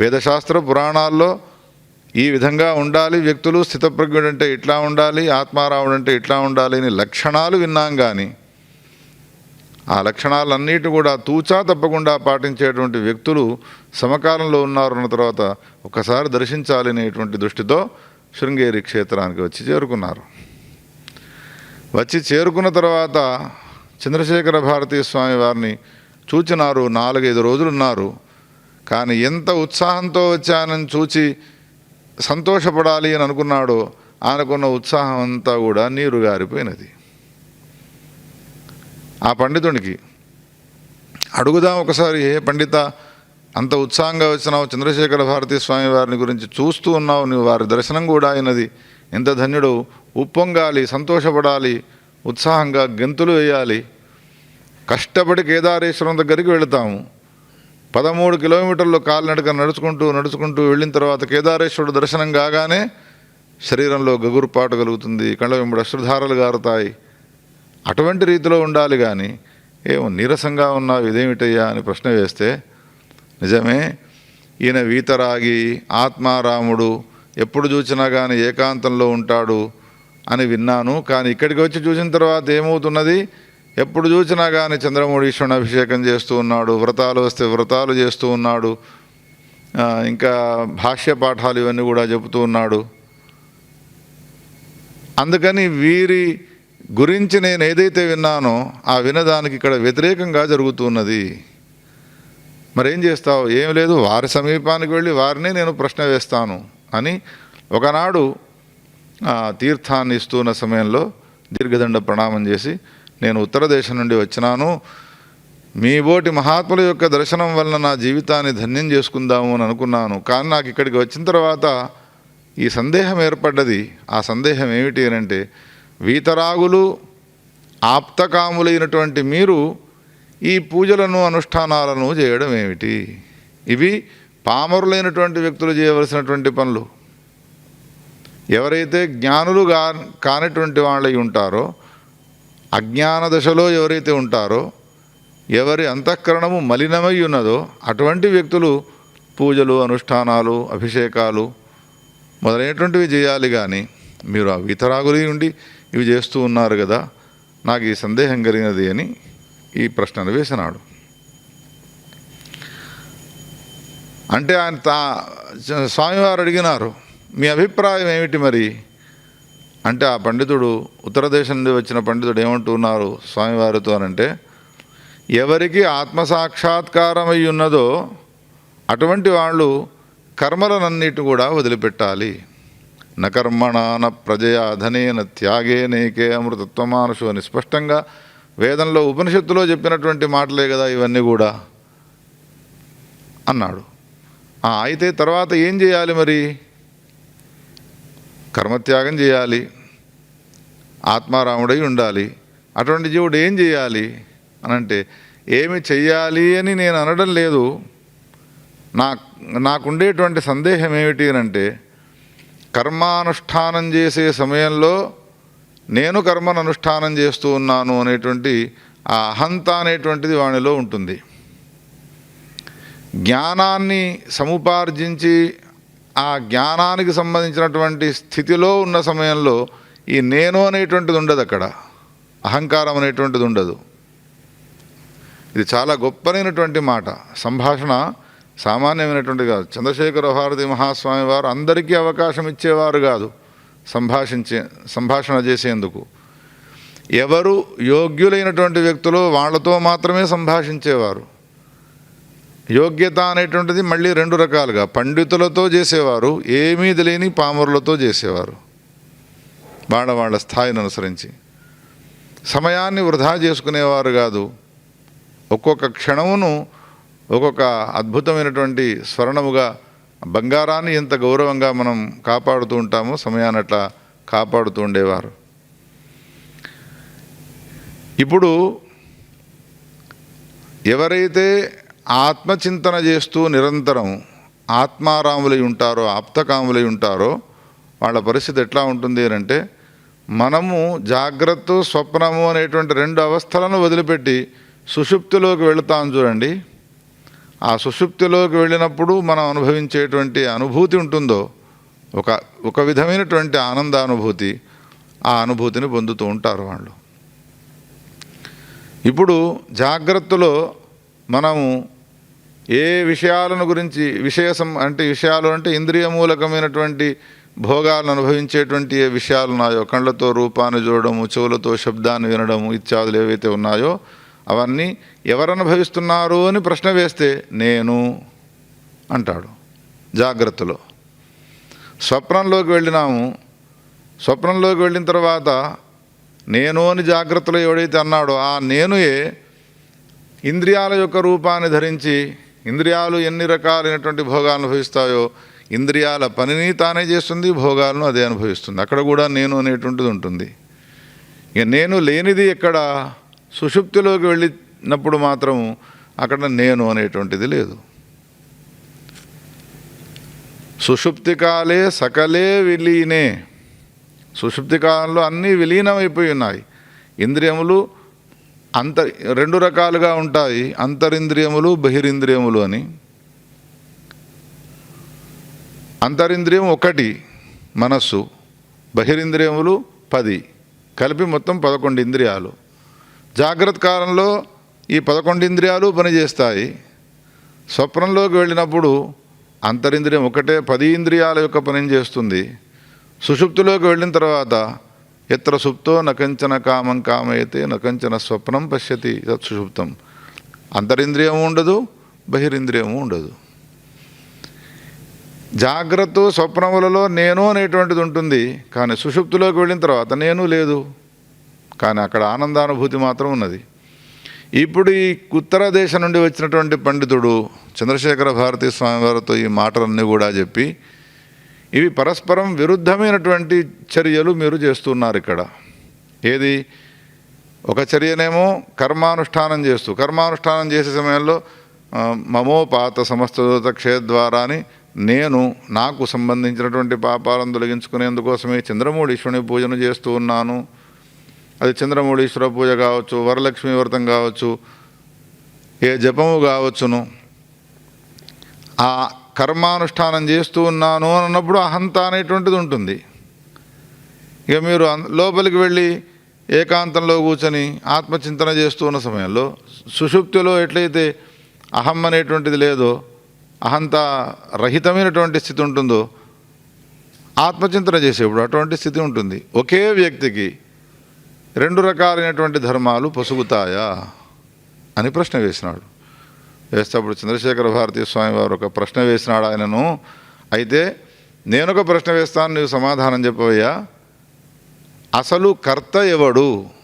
వేదశాస్త్ర పురాణాల్లో ఈ విధంగా ఉండాలి వ్యక్తులు స్థితప్రజ్ఞుడు అంటే ఇట్లా ఉండాలి ఆత్మారాముడు అంటే ఇట్లా ఉండాలి అని లక్షణాలు విన్నాం కానీ ఆ లక్షణాలన్నిటి కూడా తూచా తప్పకుండా పాటించేటువంటి వ్యక్తులు సమకాలంలో ఉన్నారన్న తర్వాత ఒకసారి దర్శించాలి అనేటువంటి దృష్టితో శృంగేరి క్షేత్రానికి వచ్చి చేరుకున్నారు. వచ్చి చేరుకున్న తర్వాత చంద్రశేఖర భారతీ స్వామి వారిని చూచినారు నాలుగైదు రోజులు ఉన్నారు కానీ ఎంత ఉత్సాహంతో వచ్చానని చూచి సంతోషపడాలి అని అనుకున్నాడో ఆయనకున్న ఉత్సాహం అంతా కూడా నీరు గారిపోయినది. ఆ పండితునికి అడుగుదాం ఒకసారి ఏ పండిత అంత ఉత్సాహంగా వచ్చినావు చంద్రశేఖర భారతీ స్వామి వారిని గురించి చూస్తూ ఉన్నావు నువ్వు వారి దర్శనం కూడా అయినది. ఎంత ధన్యుడు ఉప్పొంగాలి సంతోషపడాలి ఉత్సాహంగా గెంతులు వేయాలి. కష్టపడి కేదారేశ్వరం దగ్గరికి వెళతాము. పదమూడు కిలోమీటర్లు కాలినడక నడుచుకుంటూ నడుచుకుంటూ వెళ్ళిన తర్వాత కేదారేశ్వరుడు దర్శనం కాగానే శరీరంలో గగురుపాటు కలుగుతుంది కళ్ళ వెంబడి అశ్రుధారలు గారుతాయి. అటువంటి రీతిలో ఉండాలి కానీ ఏమో నీరసంగా ఉన్నావు ఇదేమిటయ్యా అని ప్రశ్న వేస్తే నిజమే ఈయన వీతరాగి ఆత్మారాముడు ఎప్పుడు చూసినా కానీ ఏకాంతంలో ఉంటాడు అని విన్నాను. కానీ ఇక్కడికి వచ్చి చూసిన తర్వాత ఏమవుతున్నది? ఎప్పుడు చూసినా కానీ చంద్రమౌళీశ్వరుని అభిషేకం చేస్తూ ఉన్నాడు వ్రతాలు వస్తే వ్రతాలు చేస్తూ ఉన్నాడు ఇంకా భాష్య పాఠాలు ఇవన్నీ కూడా చెబుతూ ఉన్నాడు. అందుకని వీరి గురించి నేను ఏదైతే విన్నానో ఆ వినదానికి ఇక్కడ వ్యతిరేకంగా జరుగుతున్నది. మరేం చేస్తావు? ఏం లేదు వారి సమీపానికి వెళ్ళి వారిని నేను ప్రశ్న వేస్తాను అని ఒకనాడు తీర్థాన్ని ఇస్తున్న సమయంలో దీర్ఘదండ ప్రణామం చేసి నేను ఉత్తర దేశం నుండి వచ్చినాను. మీ బోటి మహాత్ముల యొక్క దర్శనం వలన నా జీవితాన్ని ధన్యం చేసుకుందాము అని అనుకున్నాను. కానీ నాకు ఇక్కడికి వచ్చిన తర్వాత ఈ సందేహం ఏర్పడ్డది. ఆ సందేహం ఏమిటి అంటే వీతరాగులు ఆప్తకాములైనటువంటి మీరు ఈ పూజలను అనుష్ఠానాలను చేయడం ఏమిటి? ఇవి పామరులైనటువంటి వ్యక్తులు చేయవలసినటువంటి పనులు. ఎవరైతే జ్ఞానులు కా కానటువంటి వాళ్ళై ఉంటారో అజ్ఞాన దశలో ఎవరైతే ఉంటారో ఎవరి అంతఃకరణము మలినమై ఉన్నదో అటువంటి వ్యక్తులు పూజలు అనుష్ఠానాలు అభిషేకాలు మొదలైనటువంటివి చేయాలి కానీ మీరు ఆ వితరాగులి ఉండి ఇవి చేస్తూ ఉన్నారు కదా నాకు ఈ సందేహం కలిగినది అని ఈ ప్రశ్నను వేసినాడు. అంటే ఆయన తా స్వామివారు అడిగినారు మీ అభిప్రాయం ఏమిటి మరి? అంటే ఆ పండితుడు ఉత్తర దేశం నుండి వచ్చిన పండితుడు ఏమంటున్నారు స్వామివారితో అనంటే ఎవరికి ఆత్మసాక్షాత్కారమై ఉన్నదో అటువంటి వాళ్ళు కర్మలనన్నిటి కూడా వదిలిపెట్టాలి. నకర్మణాన న ప్రజయా ధనేన త్యాగే నేకే అమృతత్వమానుషు అని స్పష్టంగా వేదంలో ఉపనిషత్తులో చెప్పినటువంటి మాటలే కదా ఇవన్నీ కూడా అన్నాడు. అయితే తర్వాత ఏం చేయాలి మరి? కర్మత్యాగం చేయాలి. ఆత్మారాముడై ఉండాలి. అటువంటి జీవుడు ఏం చేయాలి? అనంటే ఏమి చెయ్యాలి అని నేను అనడం లేదు. నా నాకుండేటువంటి సందేహం ఏమిటి అని అంటే కర్మానుష్ఠానం చేసే సమయంలో నేను కర్మను అనుష్ఠానం చేస్తూ ఉన్నాను అనేటువంటి ఆ అహంత అనేటువంటిది వానిలో ఉంటుంది. జ్ఞానాన్ని సముపార్జించి ఆ జ్ఞానానికి సంబంధించినటువంటి స్థితిలో ఉన్న సమయంలో ఈ నేను అనేటువంటిది ఉండదు అక్కడ. అహంకారం అనేటువంటిది ఉండదు. ఇది చాలా గొప్పనైనటువంటి మాట. సంభాషణ సామాన్యమైనటువంటిది కాదు. చంద్రశేఖర భారతి మహాస్వామి వారు అందరికీ అవకాశం ఇచ్చేవారు కాదు సంభాషించే సంభాషణ చేసేందుకు. ఎవరు యోగ్యులైనటువంటి వ్యక్తులు వాళ్ళతో మాత్రమే సంభాషించేవారు. యోగ్యత అనేటువంటిది మళ్ళీ రెండు రకాలుగా పండితులతో చేసేవారు ఏమీ తెలియని పామరులతో చేసేవారు. వాళ్ళ వాళ్ళ స్థాయిని అనుసరించి. సమయాన్ని వృధా చేసుకునేవారు కాదు. ఒక్కొక్క క్షణమును ఒక్కొక్క అద్భుతమైనటువంటి స్వర్ణముగా బంగారాన్ని ఎంత గౌరవంగా మనం కాపాడుతూ ఉంటామో సమయాన్ని అట్లా కాపాడుతూ ఉండేవారు. ఇప్పుడు ఎవరైతే ఆత్మచింతన చేస్తూ నిరంతరం ఆత్మారాములై ఉంటారో ఆప్తకాములై ఉంటారో వాళ్ళ పరిస్థితి ఎట్లా ఉంటుంది అని అంటే మనము జాగ్రత్త స్వప్నము అనేటువంటి రెండు అవస్థలను వదిలిపెట్టి సుషుప్తిలోకి వెళుతాం చూడండి. ఆ సుషుప్తిలోకి వెళ్ళినప్పుడు మనం అనుభవించేటువంటి అనుభూతి ఉంటుందో ఒక ఒక విధమైనటువంటి ఆనందానుభూతి ఆ అనుభూతిని పొందుతూ ఉంటారు వాళ్ళు. ఇప్పుడు జాగ్రత్తలో మనము ఏ విషయాలను గురించి విషయ అంటే విషయాలు అంటే ఇంద్రియ మూలకమైనటువంటి భోగాలను అనుభవించేటువంటి ఏ విషయాలు ఉన్నాయో కళ్ళతో రూపాన్ని చూడడము చెవులతో శబ్దాన్ని వినడము ఇత్యాదులు ఏవైతే ఉన్నాయో అవన్నీ ఎవరు అనుభవిస్తున్నారు అని ప్రశ్న వేస్తే నేను అంటాడు జాగ్రత్తలో. స్వప్నంలోకి వెళ్ళినాము. స్వప్నంలోకి వెళ్ళిన తర్వాత నేను అని జాగ్రత్తలో ఎవడైతే అన్నాడో ఆ నేనుయే ఇంద్రియాల యొక్క రూపాన్ని ధరించి ఇంద్రియాలు ఎన్ని రకాలైనటువంటి భోగాలు అనుభవిస్తాయో ఇంద్రియాల పనిని తానే చేస్తుంది భోగాలను అదే అనుభవిస్తుంది. అక్కడ కూడా నేను అనేటువంటిది ఉంటుంది. ఇక నేను లేనిది ఎక్కడ? సుషుప్తిలోకి వెళ్ళినప్పుడు మాత్రం అక్కడ నేను అనేటువంటిది లేదు. సుషుప్తి కాలే సకలే విలీనే. సుషుప్తి కాలంలో అన్నీ విలీనమైపోయి ఉన్నాయి. ఇంద్రియములు అంత రెండు రకాలుగా ఉంటాయి. అంతరింద్రియములు బహిరింద్రియములు అని. అంతరింద్రియం ఒకటి మనస్సు. బహిరింద్రియములు పది. కలిపి మొత్తం పదకొండు ఇంద్రియాలు. జాగ్రత్త కాలంలో ఈ పదకొండు ఇంద్రియాలు పనిచేస్తాయి. స్వప్నంలోకి వెళ్ళినప్పుడు అంతరింద్రియం ఒకటే పది ఇంద్రియాల యొక్క పనిని చేస్తుంది. సుషుప్తిలోకి వెళ్ళిన తర్వాత ఎత్ర సుప్తో నకంచన కామం కామయతే నకంచన స్వప్నం పశ్యతి తత్ సుషుప్తం. అంతరింద్రియము ఉండదు బహిరింద్రియము ఉండదు. జాగ్రత్త స్వప్నములలో నేను అనేటువంటిది ఉంటుంది. కానీ సుషుప్తిలోకి వెళ్ళిన తర్వాత నేను లేదు. కానీ అక్కడ ఆనందానుభూతి మాత్రం ఉన్నది. ఇప్పుడు ఈ ఉత్తర దేశం నుండి వచ్చినటువంటి పండితుడు చంద్రశేఖర భారతీ స్వామివారితో ఈ మాటలన్నీ కూడా చెప్పి ఇవి పరస్పరం విరుద్ధమైనటువంటి చర్యలు మీరు చేస్తున్నారు ఇక్కడ. ఏది? ఒక చర్యనేమో కర్మానుష్ఠానం చేస్తూ కర్మానుష్ఠానం చేసే సమయంలో మమోపాత సమస్తదూత క్షేద్వారా అని నేను నాకు సంబంధించినటువంటి పాపాలను తొలగించుకునేందుకోసమే చంద్రమూళీశ్వరుని పూజను చేస్తూ ఉన్నాను. అది చంద్రమౌళీశ్వర పూజ కావచ్చు వరలక్ష్మి వ్రతం కావచ్చు ఏ జపము కావచ్చును. ఆ కర్మానుష్ఠానం చేస్తూ ఉన్నాను అన్నప్పుడు అహంత అనేటువంటిది ఉంటుంది. ఇక మీరు లోపలికి వెళ్ళి ఏకాంతంలో కూర్చొని ఆత్మచింతన చేస్తూ ఉన్న సమయంలో సుషుప్తిలో ఎట్లయితే అహం అనేటువంటిది లేదో అహంత రహితమైనటువంటి స్థితి ఉంటుందో ఆత్మచింతన చేసేప్పుడు అటువంటి స్థితి ఉంటుంది. ఒకే వ్యక్తికి రెండు రకాలైనటువంటి ధర్మాలు పొసుగుతాయా అని ప్రశ్న వేసినాడు. వేస్తే అప్పుడు చంద్రశేఖర భారతీ స్వామి వారు ఒక ప్రశ్న వేసినాడు ఆయనను. అయితే నేనొక ప్రశ్న వేస్తాను నువ్వు సమాధానం చెప్పవయ్యా? అసలు కర్త ఎవడు?